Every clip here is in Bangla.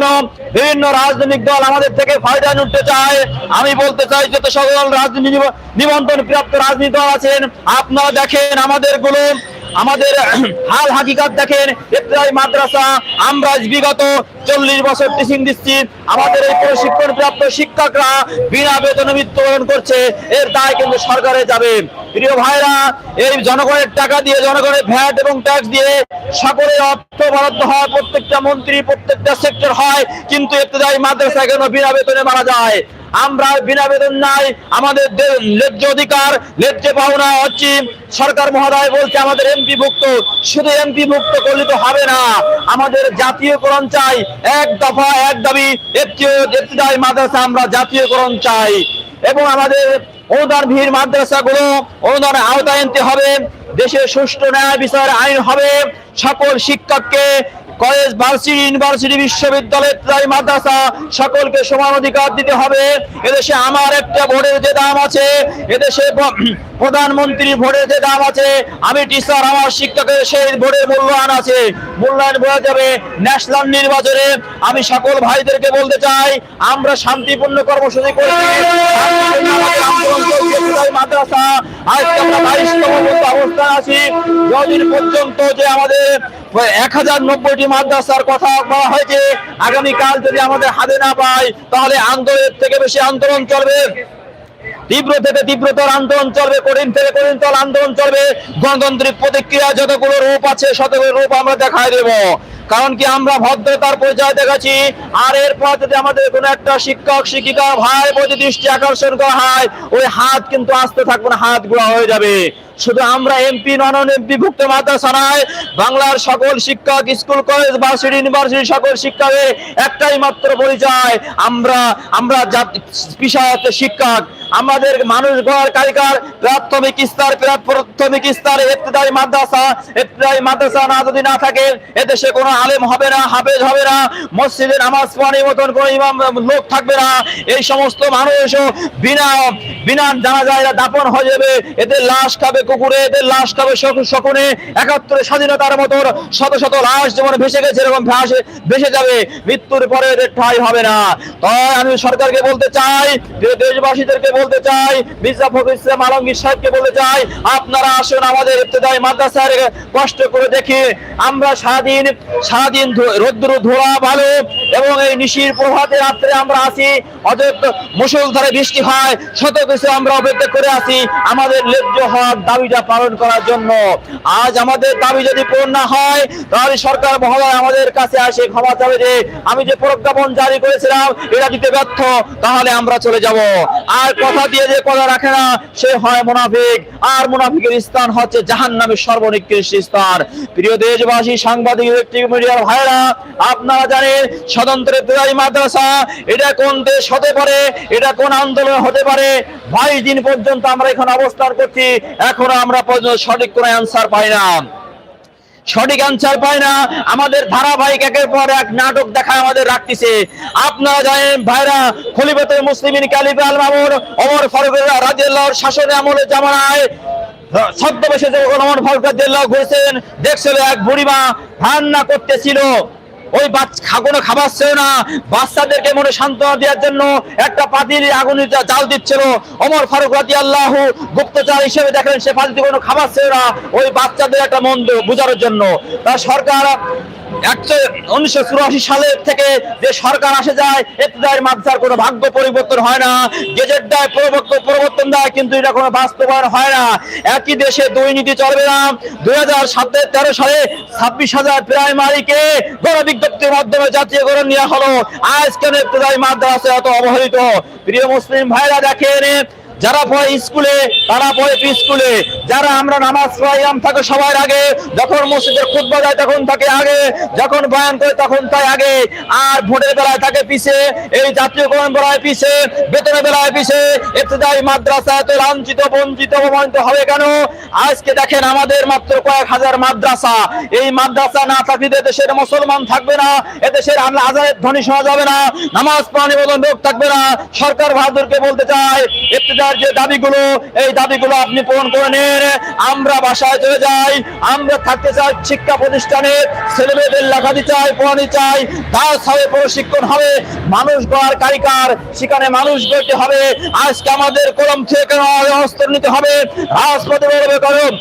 জন্য বিভিন্ন রাজনৈতিক দল আমাদের থেকে ফায়দা নিতে চায়। আমি বলতে চাই যত সকল রাজনীতি নিব- নিবন্ধন প্রাপ্ত রাজনীতি দল আছেন, আপনারা দেখেন আমাদেরগুলো আমাদের হাল হাকিকাত দেখেন ইফতারি মাদ্রাসা, আমরা বিগত চল্লিশ বছর টিচিং দিচ্ছি। আমাদের এই প্রশিক্ষণ প্রাপ্ত শিক্ষকরা বিনা বেতনে মৃত্যুবরণ করছে, এর দায় কিন্তু সরকারে যাবে। প্রিয় ভাইরা, এই জনগণের টাকা দিয়ে, জনগণের ভ্যাট এবং ট্যাক্স দিয়ে সকলের অর্থ বরাদ্দ হয়, প্রত্যেকটা মন্ত্রী, প্রত্যেকটা সেক্টর হয়, কিন্তু ইফতেদায়ী মাদ্রাসা কেন বিনা বেতনে মারা যায়? আমরা বিনা বেতন নাই, আমাদের ন্যায্য অধিকার, ন্যায্য পাওনা হচ্ছে। সরকার মহোদয় বলছে, আমাদের এমপি ভুক্ত শুধু এমপি ভুক্ত করলে তো হবে না। আমাদের জাতীয়করণ চাই, এক দফা এক দাবি ইফতেদায়ী মাদ্রাসা আমরা জাতীয়করণ চাই। এবং আমাদের অনুদান ভিড় মাদ্রাসাগুলো অনুদানের আওতায় আনতে হবে। দেশের সুষ্ঠু ন্যায় বিচার আইন হবে। সকল শিক্ষককে কলেজ ভার্সিটি ইউনিভার্সিটি বিশ্ববিদ্যালয় ইত্যাদি মাদ্রাসা, সকলকে সমান অধিকার দিতে হবে। এদেশে আমার একটা ভোটের যে দাম আছে, এদেশে প্রধানমন্ত্রী ভোটের যে দাম আছে, আমি টিচার আমার শিক্ষকের সেই ভোটের মূল্যায়ন আছে। মূল্যায়ন বোঝা যাবে ন্যাশনাল নির্বাচনে। আমি সকল ভাইদেরকে বলতে চাই, আমরা শান্তিপূর্ণ কর্মসূচি করছি শান্তিপূর্ণ আমাদের আন্দোলন চলছে, ইত্যাদি মাদ্রাসা আজকে আমরা বাইশতম পর্যন্ত অবস্থান আছি যতদিন পর্যন্ত যে আমাদের এক হাজার নব্বইটি মাদ্রাসার কথা বলা হয়েছে, আগামীকাল যদি আমাদের হাতে না পাই তাহলে আন্দোলনের থেকে বেশি আন্দোলন চলবে। তীব্র থেকে তীব্রতর আন্দোলন চলবে, কঠিন থেকে কঠিনতর আন্দোলন চলবে। গণতান্ত্রিক প্রতিক্রিয়া যতগুলো রূপ আছে শতগুলো রূপ আমরা দেখায় দেব। কারণ কি আমরা ভদ্রতার পরিচয় দেখাচ্ছি, আর এরপর যদি আমাদের কোনো একটা শিক্ষক, শিক্ষিকা, ভাই প্রতি দৃষ্টি আকর্ষণ করা হয়, ওই হাত কিন্তু আসতে থাকবে না হাত গুঁড়া হয়ে যাবে। শুধু আমরা এমপি নন এমপি ভুক্ত মাদ্রাসা নয়, বাংলার সকল শিক্ষক, স্কুল, কলেজ ভার্সিটি ইউনিভার্সিটি সকল শিক্ষকের একটাই মাত্র পরিচয়, আমরা আমরা জাতি- শিক্ষক। আমাদের মানুষ গড়ার কারিগর, প্রাথমিক স্তর প্রা- প্রাথমিক স্তরে ইবতদায়ী মাদ্রাসা ইবতদায়ী মাদ্রাসা না যদি না থাকে, এদেশে কোনো আলেম হবে না, হাফেজ হবে না, মসজিদে নামাজ পড়ানোর মতন কোনো ইমাম লোক থাকবে না। এই সমস্ত মানুষও বিনা বিনা জানা যায় দাপন হয়ে যাবে, এদের লাশ খাবে কুকুরে এদের লাশ খাবে শক- শকুনে একাত্তরে স্বাধীনতার মতন শত শত লাশ যেমন ভেসে গেছে, এরকম ভেসে ভেসে যাবে। মৃত্যুর পরে এদের ঠাই হবে না। তাই আমি সরকারকে বলতে চাই দেশবাসীদেরকে বলতে চাই, মির্জা ফখরুল ইসলাম আলমগীর সাহেবকে বলতে চাই, আপনারা আসুন আমাদের ইবতদায়ী মাদ্রাসার কষ্ট করে দেখি আমরা সারাদিন ধো- রৌদ্র ধোয়া ভালো এবং এই নিশির প্রভাতে রাত্রে আমরা আসি অযথ মুসলধারে বৃষ্টি হয়, শত কিছু আমরা অপেক্ষা করে আছি। আমাদের ন্যায্য হক দাবিটা পালন করার জন্য। আজ আমাদের দাবি যদি পূরণ না হয়, তাহলে সরকার মহোদয় আমাদের কাছে আসে, ক্ষমা চাবে যে, আমি যে প্রজ্ঞাপন জারি করেছিলাম, এটা দিতে ব্যর্থ, তাহলে আমরা চলে যাব। আর কথা দিয়ে যে কথা রাখে না, সে হয় মুনাফিক। আর মুনাফিকের স্থান হচ্ছে জাহান নামের সর্বনিকৃষ্ট স্থান। প্রিয় দেশবাসী, সাংবাদিক, ইলেকট্রিক মিডিয়ার ভাইরা আপনারা জানেন স্বতন্ত্র ইবতদায়ী মাদ্রাসা, এটা কোন দেশ হতে পারে, এটা কোন আন্দোলন হতে পারে, বাইশ দিন পর্যন্ত আমরা এখানে অবস্থান করছি, এখনও আমরা পর্যন্ত সঠিক কোনো অ্যান্সার পাই না। সঠিক অ্যান্সার পায় না, আমাদের ধারাবাহিক একের পর এক নাটক দেখায় আমাদের রাখতেছে। আপনারা জানেন, ভাইরা, খলিফাতুল মুসলিমিন কালিফা আল মামুন, ওমর ফারুক রাদিয়াল্লাহর শাসনে আমলে জামানায়, ছদ্মবেশে যখন ওমর ফারুক রাদিয়াল্লাহু ঘুরছেন, দেখছিল এক বুড়িমা রান্না করতেছিল। ওই বাচ্চা কোনো খাবার ছিল না। বাচ্চাদেরকে মনে সান্ত্বনা দেওয়ার জন্য একটা পাতিল আগুনে জাল দিচ্ছিল। অমর ফারুক রাজি আল্লাহ গুপ্তচার হিসেবে দেখেন সে পাতিতে কোনো খাবার ছিল না। ওই বাচ্চাদের একটা মন্দ বোঝানোর জন্য। তা সরকার একশো উনিশশো চুরাশি সালের থেকে যে সরকার আসে যায় কোনো ভাগ্য পরিবর্তন হয় না। গেজেট দেয় কিন্তু এটা কোনো বাস্তবায়ন হয় না। একই দেশে দুই নীতি চলবে না। হাজার তেরো সালে ছাব্বিশ হাজার গণবিজ্ঞপ্তির মাধ্যমে জাতীয়করণ নেওয়া হলো। আজ কেন ইবতদায়ী মাদ্রাসা এত অবহেলিত? প্রিয় মুসলিম ভাইরা, দেখেন যারা পড়ে স্কুলে, তারা পড়ে স্কুলে। যারা আমরা নামাজ পড়াইয়াম থাকে সবার আগে। যখন মসজিদের খুতবা যায়, তখন থাকে আগে। যখন বয়ান করে, তখন তাই আগে। আর ভোটের বেলায় থাকে পিছে। এই জাতীয়করণ বেলায় পিছে। বেতনের বেলায় পিছে। ইবতদায়ী মাদ্রাসা এত লাঞ্ছিত, বঞ্চিত, অপমানিত হবে কেন? আজকে দেখেন আমাদের মাত্র কয়েক হাজার মাদ্রাসা। এই মাদ্রাসা না থাকলে দেশের মুসলমান থাকবে না। এদেশের আমরা আজানের ধ্বনি শোনা যাবে না। নামাজ পড়ানি মতন লোক থাকবে না। সরকার বাহাদুরকে বলতে চায় ইবতদার যে দাবিগুলো, এই দাবিগুলো আপনি পূরণ করে নেন। আমরা বাসায় চলে যাই। আমরা থাকতে চাই শিক্ষা প্রতিষ্ঠানে। ছেলেমেয়েদের লেখাতে চাই পড়াতে চাই। দাস হবে, প্রশিক্ষণ হবে। মানুষ গড়ার কারিকার সেখানে মানুষ গড়তে হবে। আজকে আমাদের কলম থেকে অস্ত্র নিতে হবে? রাজপথে বেরোবে করম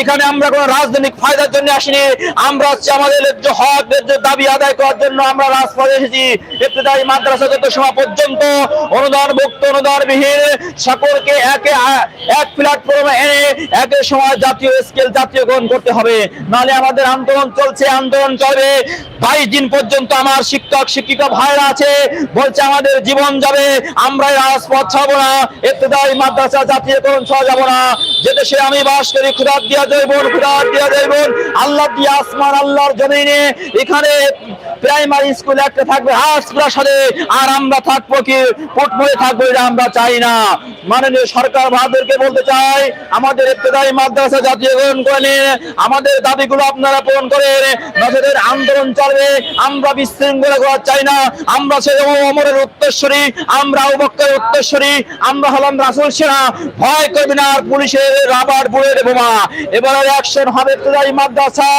এখানে আমরা কোনো রাজনৈতিক ফায়দার জন্য আসিনি। আমরা হচ্ছে আমাদের ন্যায্য হক, ন্যায্য দাবি আদায় করার জন্য আমরা রাজপথে এসেছি। ইবতেদায়ী মাদ্রাসা যত সময় পর্যন্ত অনুদান মুক্ত অনুদান বিহীন সকলকে একে, এক প্ল্যাটফর্মে এনে একের সময় জাতীয় স্কেল জাতীয়করণ করতে হবে। নাহলে আমাদের আন্দোলন চলছে, আন্দোলন চলবে। বাইশ দিন পর্যন্ত আমার শিক্ষক, শিক্ষিকা ভাইরা আছে, বলছে আমাদের জীবন যাবে আমরা রাজপথ ছাড়বো না ইবতেদায়ী মাদ্রাসা জাতীয়করণ ছাড়া যাব না। যে দেশে আমি বাস করি খুদার দিয়া দিয়া দেবন আল্লাহ দিয়া আসমান আল্লাহর জমিনে এখানে প্রাইমারি স্কুল একটা থাকবে হাসপাতালে আর আমরা থাকব কি? ফুটময়ে থাকব এটা আমরা চাই না। মাননীয় সরকার ভারতকে বলতে চাই, আমাদের ইবতেদায়ী মাদ্রাসা জাতীয়করণ করে নিন। আমাদের দাবিগুলো আপনারা পূরণ করেন। নজরের আন্দোলন চলবে, আমরা বিশৃঙ্খলা করা চাই না। আমরা সে অমরের উত্তরস্বরী আমরা উবক্তের উত্তরস্বরী আমরা হলাম রাসুল সেনা। ভয় করবে না আর পুলিশের রাবার বুলেট বোমা। এবারে অ্যাকশন হবে ইবতেদায়ী মাদ্রাসা।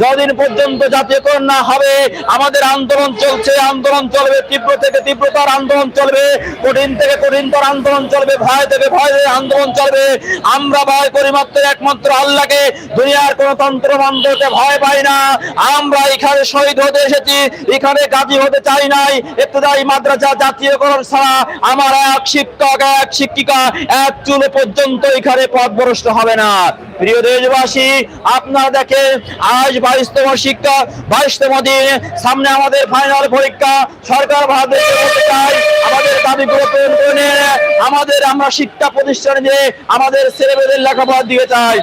যতদিন পর্যন্ত জাতীয়করণ না হবে আমাদের আন্দোলন চলছে, আন্দোলন চলবে, তীব্র থেকে তীব্রতর আন্দোলন চলবে, কঠিন থেকে কঠিনতর আন্দোলন চলবে, ভয় থেকে ভয় আন্দোলন চলবে। আমরা ভয় করি মাত্র একমাত্র আল্লাহকে, দুনিয়ার কোন তন্ত্র মন্ত্রকে ভয় পাই না। আমরা এখানে শহীদ হতে এসেছি, এখানে গাজী হতে চাই নাই ইবতেদায়ী মাদ্রাসা জাতীয়করণ ছাড়া আমার এক শিক্ষক, এক শিক্ষিকা এক চুল পর্যন্ত এখানে পথভ্রষ্ট হবে না। প্রিয় দেশবাসী, আপনারা দেখেন, আজ বাইশতম শিক্ষা, বাইশতম দিন সামনে আমাদের ফাইনাল পরীক্ষা। সরকার ভারতের আমাদের দাবিগুলো পূরণ করে নিয়ে, আমাদের আমরা শিক্ষা প্রতিষ্ঠানে যে আমাদের ছেলেমেয়েদের লেখাপড়া দিয়ে চাই।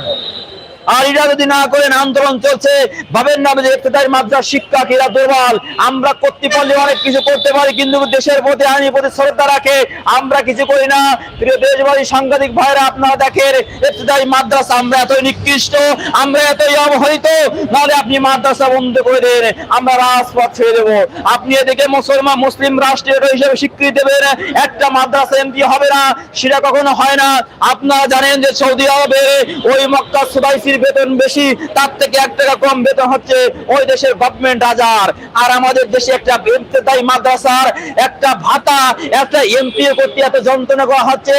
আর এরা যদি না করেন, আন্দোলন চলছে। ভাবেন না যে ইফতেদায়ী মাদ্রাস শিক্ষা এরা দুর্বল। আমরা করতে পারলে অনেক কিছু করতে পারি, কিন্তু দেশের প্রতি, আইনের প্রতি শ্রদ্ধা রাখে। আমরা কিছু করি না। প্রিয় দেশবাসী, সাংবাদিক ভাইরা, আপনারা দেখেন ইফতেদায়ী মাদ্রাসা আমরা এতই নিকৃষ্ট, আমরা এতই অবহেলিত, নাহলে আপনি মাদ্রাসা বন্ধ করে দেন, আমরা রাজপথ ছেড়ে দেবো। আপনি এদিকে মুসলমান, মুসলিম রাষ্ট্রীয় হিসেবে স্বীকৃতি দেবেন, একটা মাদ্রাসা এমপি হবে না, সেটা কখনো হয় না। আপনারা জানেন যে সৌদি আরবে ওই মক্কা সুবাইসির বেতন বেশি, তার থেকে এক টাকা কম বেতন হচ্ছে ওই দেশের গভর্নমেন্ট হাজার আর আমাদের দেশে একটা ইবতেদায়ী মাদ্রাসার একটা ভাতা, একটা এমপি করতে এত যন্ত্রণা করা হচ্ছে।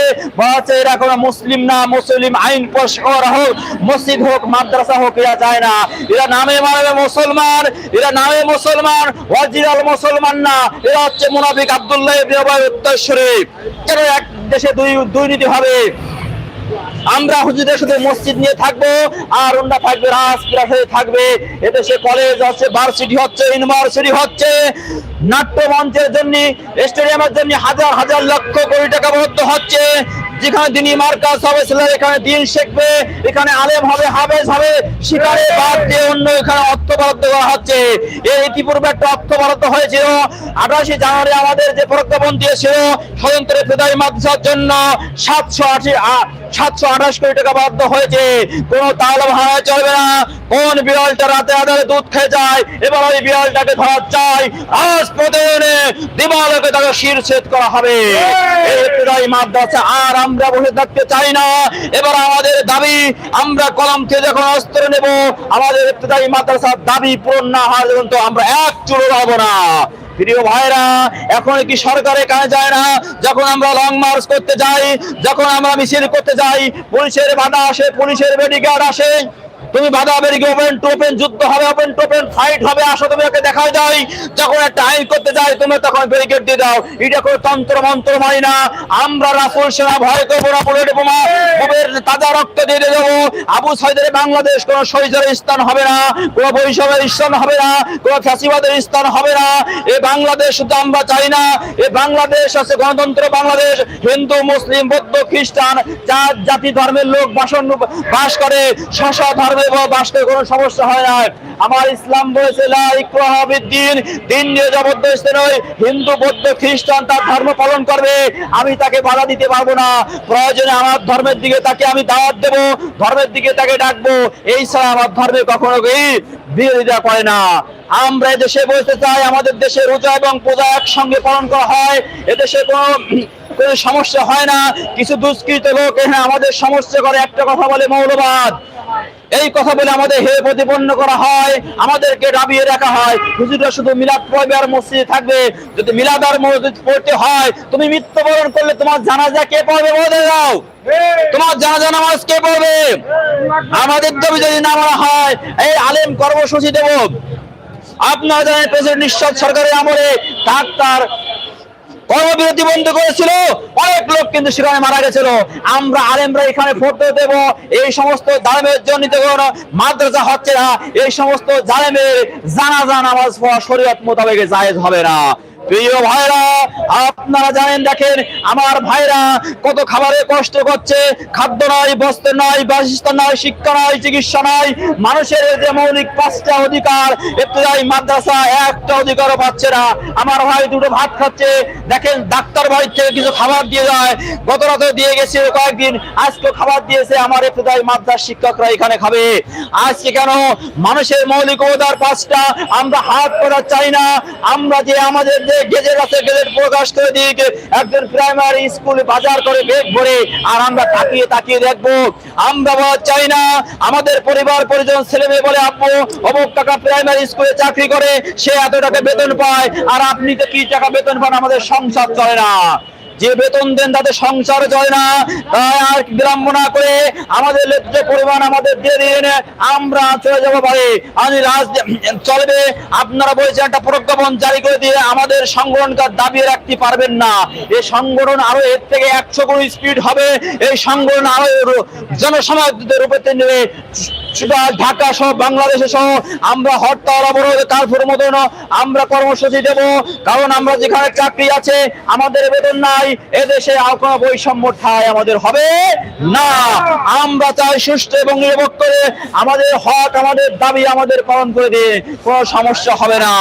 এরা কোনো মুসলিম না, মুসলিম আইন পাশ করা হোক, মসজিদ হোক, মাদ্রাসা হোক, এরা যায় না। এরা নামে মানে মুসলমান, এরা নামে মুসলমান, ওয়াজিরাল মুসলমান না। এরা হচ্ছে মুনাফিক আব্দুল্লাহ উবাই উত্তরসূরি। কেন এক দেশে দুই দুর্নীতি হবে? আমরা হুজুরের সাথে মসজিদ নিয়ে থাকব, আর ওনারা থাকবে রাজপ্রাসাদে থাকবে। এদেশে কলেজ হচ্ছে ভার্সিটি হচ্ছে ইউনিভার্সিটি হচ্ছে। নাট্য মঞ্চের জন্য স্টেডিয়ামের জন্য হাজার হাজার লক্ষ কোটি টাকা বরাদ্দ হচ্ছে। যেখানে মার্কাজ হবে এখানে দিন শিখবে, এখানে আলেম হবে হাবেজ হবে, শিকারে বাদ দিয়ে অন্য এখানে অর্থ বরাদ্দ করা হচ্ছে। এর ইতিপূর্বে একটা অর্থ বরাদ্দ হয়েছিল। আঠাশে জানুয়ারি আমাদের যে প্রজ্ঞাপন দিয়েছিল, স্বতন্ত্র মাদ্রাসার জন্য সাতশো আশি সাতশো আঠাশ কোটি টাকা বরাদ্দ হয়েছে। কোনো তাল ভাড়া চলবে না। কোন বিড়ালটা রাতে আধারে দুধ খেয়ে যায় এবার ওই বিড়ালটাকে ধরা চাই। রাজপথে এনে দিবালকে তাকে শিরছেদ করা হবে। এই! মাদ্রাসা আর আমরা বসে থাকতে চাই না। এবার আমাদের দাবি আমরা কলম থেকে যখন অস্ত্র নেব আমাদের মাদ্রাসার দাবি পূরণ না হওয়া পর্যন্ত আমরা এক চুলো রব না। প্রিয় ভাইরা, এখন কি সরকারের কাজ যায় না? যখন আমরা লং মার্চ করতে যাই, যখন আমরা মিছিল করতে যাই, পুলিশের বাধা আসে, পুলিশের বেডিগার্ড আসে। তুমি বাধা বেরিয়ে ওপেন টু ওপেন যুদ্ধ হবে ওপেন টু ওপেন ফাইট হবে, আসো, তুমি ওকে দেখা যায় যখন একটা আইন করতে যাই তুমি তখন ব্যারিকেড দিয়ে দাও। এটা কোনো তন্ত্র মন্ত্র মানি না। আমরা রাসুল সেনা, ভয় করব না বুলেট বোমা তাজা রক্ত দিয়ে দেবো। আবু সাইদের বাংলাদেশ কোনো শহীদের স্থান হবে না, কোনো বৈষম্যের স্থান হবে না, কোনো ফ্যাসিবাদের স্থান হবে না। এ বাংলাদেশ শুধু আমরা চাই না। এ বাংলাদেশ আছে গণতন্ত্র বাংলাদেশ। হিন্দু, মুসলিম, বৌদ্ধ, খ্রিস্টান চার জাতি, ধর্মের লোক বাসন, বাস করে স্ব ধর্মে বাস করে কোনো সমস্যা হয় না। আমার ইসলাম বলেছে, লা দিন জবরদস্তি নয়, হিন্দু, বৌদ্ধ, খ্রিস্টান তার ধর্ম পালন করবে। আমি তাকে বাধা দিতে পারব না। প্রয়োজনে আমার ধর্মের দিকে তাকে আমি দাওয়াত দেবো, ধর্মের দিকে তাকে ডাকবো। এই ছাড়া আমার ধর্মে কখনো বিরোধিতা করে না। আমরা এদেশে বলতে চাই, আমাদের দেশে রোজা এবং পূজা একসঙ্গে পালন করা হয়। এদেশে কোনো কোনো সমস্যা হয় না। কিছু দুষ্কৃত লোক এখানে আমাদের সমস্যা করে। একটা কথা বলে মৌলবাদ। এই কথা বলে আমাদের হে প্রতিপন্ন করা হয়, আমাদেরকে ডাবিয়ে রাখা হয়। হুজুররা শুধু মিলাদ পড়বে আর মসজিদে থাকবে। যদি মিলাদ আর মসজিদ পড়তে হয়, তুমি মৃত্যুবরণ করলে তোমার জানাজা কে পড়বে বলে দাও? তোমার জানাজা নামাজ কে পড়বে? আমাদের দাবি যদি না মানা হয়, এই আলেম কর্মসূচি দেব। আপনারা জানেন, প্রেসিডেন্ট নিঃশ্বাস সরকারের আমলে ডাক্তার কর্মবিরতি বন্ধ করেছিল। অনেক লোক কিন্তু সেখানে মারা গেছিল। আমরা আলেমরা এখানে ফটো দেব। এই সমস্ত জালেমের জন্য মাদ্রাসা হচ্ছে না। এই সমস্ত জালেমের জানাজা নামাজ পড়া শরীয়ত মোতাবেক জায়েজ হবে না। প্রিয় ভাইরা আপনারা জানেন, দেখেন, আমার ভাইরা কত খাবারে কষ্ট করছে। খাদ্য নাই, বস্ত্র নাই, বাসস্থান নয় শিক্ষা নাই, চিকিৎসা নাই। মানুষের যে মৌলিক পাঁচটা অধিকার ইবতদায়ী মাদ্রাসা, একটা অধিকারও পাচ্ছে না। আমার ভাই দুটো ভাত খাচ্ছে। দেখেন, ডাক্তার ভাই থেকে কিছু খাবার দিয়ে যায়। গত রাতে দিয়ে গেছে কয়েকদিন আজকে খাবার দিয়েছে। আমার ইবতদায়ী মাদ্রাস শিক্ষকরা এখানে খাবে। আজকে কেন? মানুষের মৌলিক অধিকার পাঁচটা, আমরা হাত করা চাই না। আমরা যে আমাদের যে গেজেট আছে গেজেট প্রকাশ করে একজন প্রাইমারি স্কুল বাজার করে বেগ ভরে, আর আমরা তাকিয়ে তাকিয়ে দেখব, আমরা চাই না। আমাদের পরিবার পরিজন ছেলে মেয়ে বলে, আপু, অমুক টাকা প্রাইমারি স্কুলে চাকরি করে, সে এত টাকা বেতন পায়, আর আপনি তো কি টাকা বেতন পান? আমাদের সংসার চলে না। যে বেতন দেন তাদের সংসার চলে না, তাই আর বিলম্ব না করে আমাদের যে পরিমাণ আমাদের দিয়ে দিন, আমরা চলে যাব পারে আমি রাজ চলবে, আপনারা বলছেন একটা প্রজ্ঞাপন জারি করে দিয়ে আমাদের সংগঠনকার দাবিয়ে রাখতে পারবেন না। এই সংগঠন আরও এর থেকে একশো গুণ স্পিড হবে, এই সংগঠন আরও জনসমাজের রূপে নেবে ঢাকা সহ বাংলাদেশে সহ আমরা হরতাল অবরোধ কারফুর মতন আমরা কর্মসূচি দেব। কারণ আমরা যেখানে চাকরি আছে, আমাদের বেতন নাই, এদেশে আর কোনো বৈষম্য ঠাই আমাদের হবে না। আমরা চাই সুষ্ঠ এবং নিরপেক্ষ করে আমাদের হক, আমাদের দাবি আমাদের পালন করে দিয়ে কোনো সমস্যা হবে না।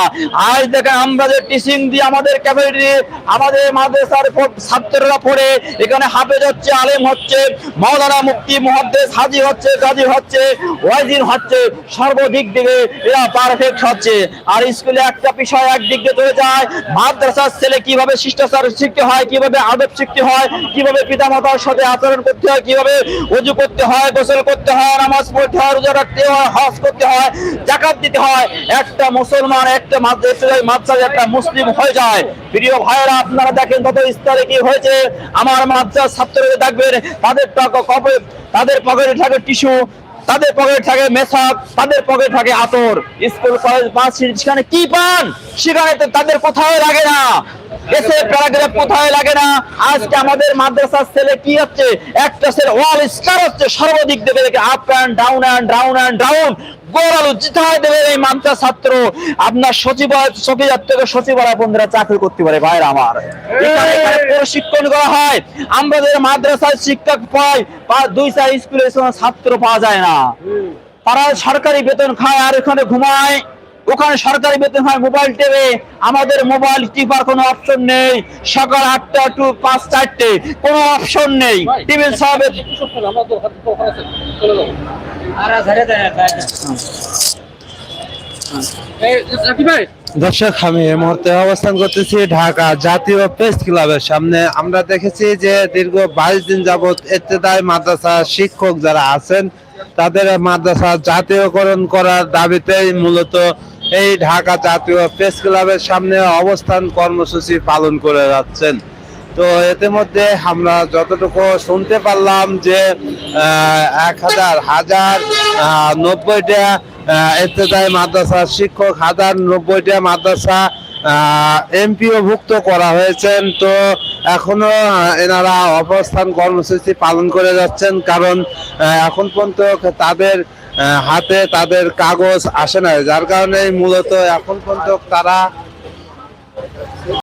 আজ দেখেন আমরা যে টিচিং দিয়ে আমাদের ক্যাপাসিটি আমাদের মাদ্রাসার ছাত্ররা পড়ে, এখানে হাফেজ হচ্ছে, আলেম হচ্ছে, মৌলানা মুক্তি মহাদ্দেশ হাজি হচ্ছে গাজী হচ্ছে ওয়াজিন হচ্ছে সর্বদিক দিকে এরা পারফেক্ট হচ্ছে। আর স্কুলে একটা বিষয় একদিক দিয়ে চলে যায়, মাদ্রাসার ছেলে কীভাবে শিষ্টাচার শিখতে হয়, কীভাবে আদব শিখতে হয়, কীভাবে পিতামাতার সাথে আচরণ করতে হয়, কীভাবে অজু করতে হয়, গোসল করতে হয়, নামাজ পড়তে হয়, রোজা রাখতে হয়, হজ করতে হয়, জাকাত দিতে হয়। একটা মুসলমান, একটা মাদ্রাসা মাদ্রাসা একটা মুসলিম হয়ে যায়। প্রিয় ভাইয়েরা, আপনারা দেখেন কত স্তরে কি হয়েছে। আমার মাদ্রাসার ছাত্রদের দেখবেন, তাদের টাকা কবে তাদের পকেটে থাকে টিস্যু তাদের পকেট থাকে মেসাক তাদের পকেট থাকে আতর। স্কুল, কলেজ, বাস, সেখানে কি পান? সেখানে তাদের কোথাও লাগে না। এসে প্যারাগ্রাফ কোথায় লাগে না? আজকে আমাদের মাদ্রাসার ছেলে কি হচ্ছে? একটা ছেলে ওয়াল স্টার হচ্ছে সর্বদিক দেবে দেখে up and down and down and down গোড়ালু জিতায় দেবে এই মাদ্রাসা ছাত্র। আপনার সচিবালয় সচিবালয় থেকে সচিবালয় বন্ধুরা চাকরি করতে পারে ভাইরা আমার। এখানে এখানে প্রশিক্ষণ করা হয়। আমাদের মাদ্রাসায় শিক্ষক পাই দুই চার স্কুলে ছাত্র পাওয়া যায় না। তারা সরকারি বেতন খায় আর এখানে ঘুমায়। ওখানে সরকারি বেতন হয় মোবাইল টেবে আমাদের মোবাইল টিপার কোনো অপশন নেই। সকাল আটটা টু পাঁচ চারটে কোনো অপশন নেই। টিভি সাহেব দর্শক আমি এই মুহূর্তে অবস্থান করতেছি ঢাকা জাতীয় প্রেস ক্লাবের সামনে। আমরা দেখেছি যে দীর্ঘ বাইশ দিন যাবত এতেদায় মাদ্রাসা শিক্ষক যারা আছেন তাদের মাদ্রাসা জাতীয়করণ করার দাবিতেই মূলত এই ঢাকা জাতীয় প্রেস ক্লাবের সামনে অবস্থান কর্মসূচি পালন করে যাচ্ছেন। তো এতে মধ্যে আমরা যতটুকু শুনতে পারলাম যে এক হাজার হাজার নব্বইটা এতেদায় মাদ্রাসা শিক্ষক হাজার নব্বইটা মাদ্রাসা এমপিওভুক্ত করা হয়েছেন। তো এখনও আহ, এনারা অবস্থান কর্মসূচি পালন করে যাচ্ছেন কারণ এখন পর্যন্ত তাদের হাতে তাদের কাগজ আসে না যার কারণে মূলত এখন পর্যন্ত তারা